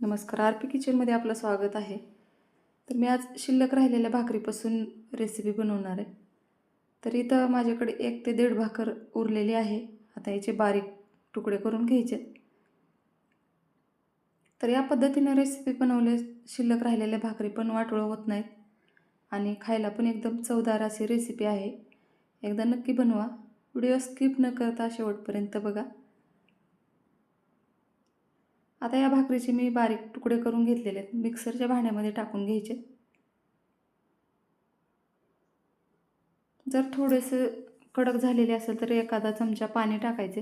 नमस्कार. R P किचनमध्ये आपलं स्वागत आहे. तर मी आज शिल्लक राहिलेल्या भाकरीपासून रेसिपी बनवणार आहे. तर इथं माझ्याकडे एक ते दीड भाकर उरलेली आहे. आता याचे बारीक तुकडे करून घ्यायचे. तर या पद्धतीनं रेसिपी बनवले शिल्लक राहिलेल्या भाकरी पण वाटोळं होत नाहीत. आणि खायला पण एकदम चवदार अशी रेसिपी आहे. एकदा नक्की बनवा. व्हिडिओ स्किप न करता शेवटपर्यंत बघा. आता या भाकरीचे मी बारीक तुकडे करून घेतलेले आहेत. मिक्सरच्या भांड्यामध्ये टाकून घ्यायचे. जर थोडेसे कडक झालेले असेल तर एखादा चमचा पाणी टाकायचे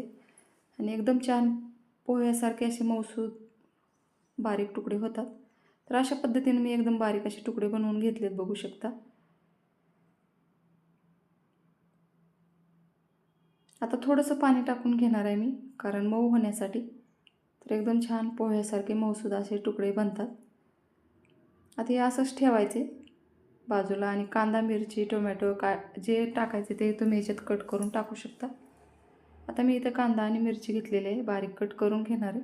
आणि एकदम छान पोह्यासारखे असे मौसूद बारीक तुकडे होतात. तर अशा पद्धतीने मी एकदम बारीक असे तुकडे बनवून घेतलेत बघू शकता. आता थोडंसं पाणी टाकून घेणार आहे मी कारण मऊ होण्यासाठी. तर एकदम छान पोह्यासारखे मौसूद असे तुकडे बनतात. आता हे असंच ठेवायचे बाजूला आणि कांदा मिरची टोमॅटो का जे टाकायचे ते तुम्ही याच्यात कट करून टाकू शकता. आता मी इथं कांदा आणि मिरची घेतलेली आहे बारीक कट करून घेणार आहे.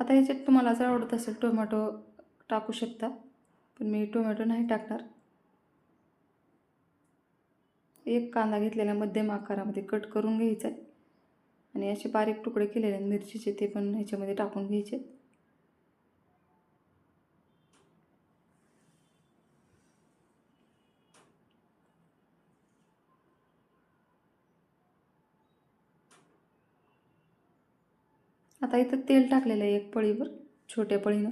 आता ह्याच्यात तुम्हाला जर आवडत असेल टोमॅटो टाकू शकता पण मी टोमॅटो नाही टाकणार. एक कांदा घेतलेला मध्यम आकारामध्ये कट करून घ्यायचा आहे. आणि असे बारीक तुकडे केलेले आहेत मिरचीचे ते पण ह्याच्यामध्ये टाकून घ्यायचे. आता इथं तेल टाकलेलं आहे एक पळीवर छोट्या पळीनं.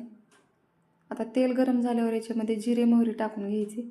आता तेल गरम झाल्यावर याच्यामध्ये जिरे मोहरी टाकून घ्यायची.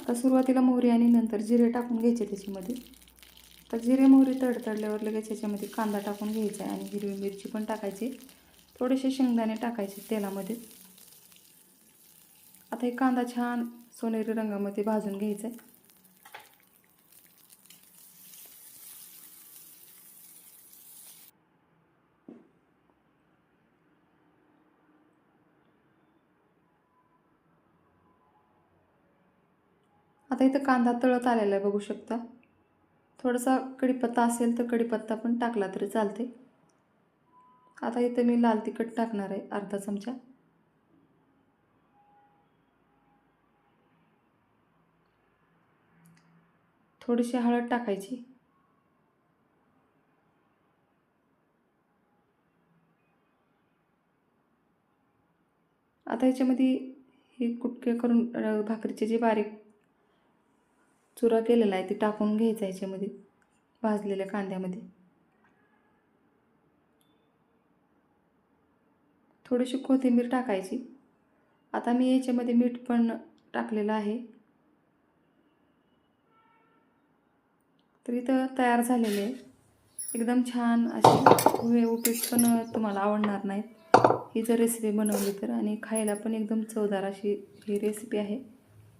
आता सुरुवातीला मोहरी आणि नंतर जिरे टाकून घ्यायचे त्याच्यामध्ये. तर जिरे मोहरी तडतडल्यावर लगेच याच्यामध्ये कांदा टाकून घ्यायचा आहे आणि हिरवी मिरची पण टाकायची. थोडेसे शेंगदाणे टाकायचे तेलामध्ये. आता हे कांदा छान सोनेरी रंगामध्ये भाजून घ्यायचा आहे आता इथं कांदा तळत आलेला आहे बघू शकता. थोडासा कढीपत्ता असेल तर कढीपत्ता पण टाकला तरी चालते आता इथं मी लाल तिखट टाकणार आहे अर्धा चमचा. थोडीशी हळद टाकायची. आता ह्याच्यामध्ये हे कुटके करून भाकरीचे जे बारीक चुरा केलेला आहे ते टाकून घ्यायचा याच्यामध्ये भाजलेल्या कांद्यामध्ये. थोडीशी कोथिंबीर टाकायची. आता मी याच्यामध्ये मीठ पण टाकलेलं आहे. तर इथं तयार झालेले आहे. एकदम छान असे पोहे पण तुम्हाला आवडणार नाहीत. ही जर रेसिपी बनवली तर आणि खायला पण एकदम चवदार अशी ही रेसिपी आहे.